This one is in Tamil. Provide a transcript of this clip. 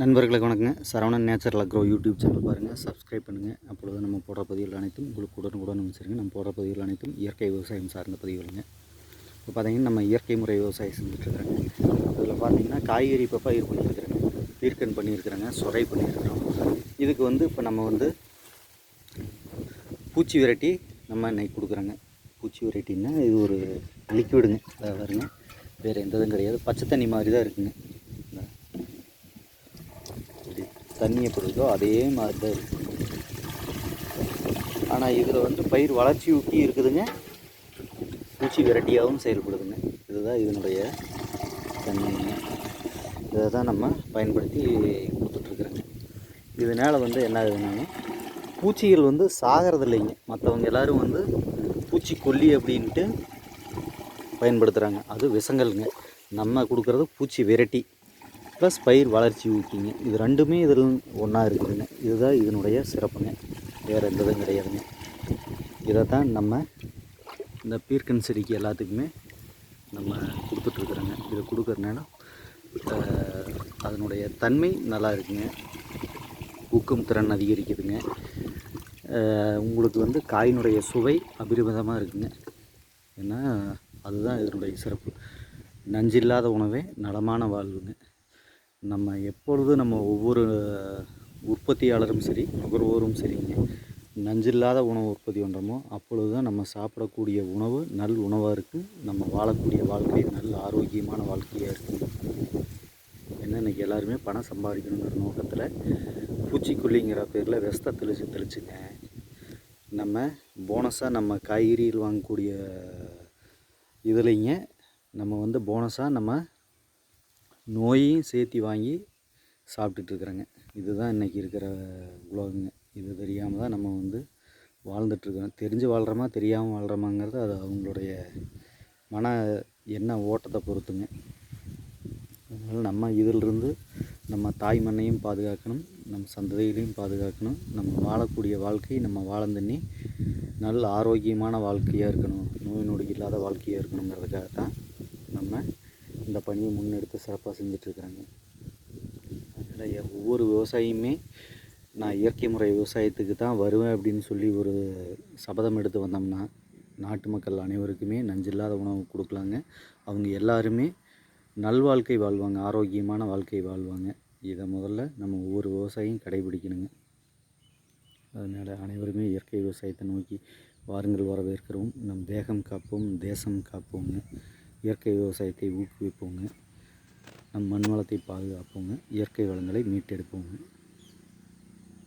நண்பர்களுக்கு வணக்கங்க. Saravanan natural agro YouTube channel பாருங்கள் சப்ஸ்கிரைப் பண்ணுங்கள் அப்பொழுது நம்ம போடுற பதிவுகள் அனைத்தும் உங்களுக்கு உடனுக்குடன் அமைச்சிருங்க நம்ம போடுற பதிவுகள் அனைத்தும் இயற்கை விவசாயம் சார்ந்த பதிவுகளுங்க. இப்போ பார்த்தீங்கன்னா நம்ம இயற்கை முறை விவசாயம் செஞ்சுட்ருக்குறோங்க. அதில் பார்த்தீங்கன்னா காய்கறி இப்போ பயிர் பண்ணியிருக்கிறேங்க. பீர்க்கன் பண்ணியிருக்கிறேங்க. சொரை பண்ணியிருக்கிறோம். இதுக்கு வந்து இப்போ நம்ம வந்து பூச்சி விரட்டி நம்ம இன்னைக்கு கொடுக்குறோங்க. பூச்சி விரட்டின்னா இது ஒரு லிக்விடுங்க அதாவது பாருங்கள் வேறு எந்த இதுவும் கிடையாது. பச்சை தண்ணி மாதிரி தான் இருக்குங்க இந்தா. இப்படி தண்ணி எப்படி இருக்கோ அதே மாதிரி தான் இருக்கு. ஆனால் இதில் வந்து பயிர் வளர்ச்சி ஊக்கி இருக்குதுங்க. பூச்சி விரட்டியாகவும் செயல்படுதுங்க. இதுதான் இதனுடைய தன்மைங்க இதை தான் நம்ம பயன்படுத்தி கொடுத்துட்ருக்குறோங்க. இதனால் வந்து என்ன ஆகுதுன்னா பூச்சிகள் வந்து சாகிறது இல்லைங்க மற்றவங்க எல்லோரும் வந்து பூச்சிக்கொல்லி அப்படின்ட்டு பயன்படுத்துகிறாங்க அது விஷங்கள்ங்க. நம்ம கொடுக்குறது பூச்சி விரட்டி. ப்ளஸ் பயிர் வளர்ச்சி ஊக்கிங்க. இது ரெண்டுமே இதில் ஒன்றா இருக்குதுங்க. இதுதான் இதனுடைய சிறப்புங்க. வேறு எந்த இதுவும் கிடையாதுங்க. இதை தான் நம்ம இந்த பீர்க்கன் செடிக்கு எல்லாத்துக்குமே நம்ம கொடுத்துட்ருக்குறோங்க. இதை கொடுக்குறனால அதனுடைய தன்மை நல்லா இருக்குங்க. ஊக்கம் திறன் அதிகரிக்குதுங்க. உங்களுக்கு வந்து காயினுடைய சுவை அபரிமிதமாக இருக்குங்க. ஏன்னா அதுதான் இதனுடைய சிறப்பு. நஞ்சில்லாத உணவே நலமான வாழ்வுங்க. நம்ம எப்பொழுது நம்ம ஒவ்வொரு உற்பத்தியாளரும் சரி நுகர்வோரும் சரிங்க நஞ்சில்லாத உணவு உற்பத்தி பண்ணுறோமோ அப்பொழுது தான் நம்ம சாப்பிடக்கூடிய உணவு நல் உணவாக இருக்குது நம்ம வாழக்கூடிய வாழ்க்கை நல்ல ஆரோக்கியமான வாழ்க்கையாக இருக்குது ஏன்னா இன்றைக்கி எல்லாருமே பணம் சம்பாதிக்கணுங்கிற நோக்கத்தில் பூச்சிக்கொல்லிங்கிற பேரில் விஷத்தை தெளிச்சு தெளிச்சுங்க. நம்ம போனஸாக நம்ம காய்கறிகள் வாங்கக்கூடிய இதுலைங்க நம்ம வந்து போனஸாக நம்ம நோயையும் சேர்த்தி வாங்கி சாப்பிட்டுட்டு இருக்கிறோங்க இதுதான் இன்றைக்கி இருக்கிற உலகங்க. இது தெரியாமல் தான் நம்ம வந்து வாழ்ந்துட்டுருக்குறோம் தெரிஞ்சு வாழ்கிறோமா தெரியாமல் வாழ்கிறோமாங்கிறது அது அவங்களுடைய மன என்ன ஓட்டத்தை பொறுத்துங்க. அதனால் நம்ம இதிலிருந்து நம்ம தாய் மண்ணையும் பாதுகாக்கணும். நம்ம சந்ததிகளையும் பாதுகாக்கணும். நம்ம வாழக்கூடிய வாழ்க்கை நம்ம வாழந்தண்ணி நல்ல ஆரோக்கியமான வாழ்க்கையாக இருக்கணும். நோய் நொடி இல்லாத வாழ்க்கையாக இருக்கணுங்கிறதுக்காக தான் நம்ம இந்த பணியை முன்னெடுத்து சிறப்பாக செஞ்சிட்ருக்குறாங்க அதனால் எ- ஒவ்வொரு விவசாயியுமே நான் இயற்கை முறை விவசாயத்துக்கு தான் வருவேன் அப்படின்னு சொல்லி ஒரு சபதம் எடுத்து வந்தோம்னா நாட்டு மக்கள் அனைவருக்குமே நஞ்சில்லாத உணவு கொடுக்கலாங்க. அவங்க எல்லாருமே நல்வாழ்க்கை வாழ்வாங்க ஆரோக்கியமான வாழ்க்கை வாழ்வாங்க. இதை முதல்ல நம்ம ஒவ்வொரு விவசாயியும் கடைபிடிக்கணுங்க. அதனால் அனைவருமே இயற்கை விவசாயத்தை நோக்கி வாருங்கள் வரவேற்கிறோம். நம் தேகம் காப்போம் தேசம் காப்போங்க இயற்கை விவசாயத்தை ஊக்குவிப்போங்க. நம் மண் வளத்தை பாதுகாப்போங்க. இயற்கை வளங்களை மீட்டெடுப்போங்க.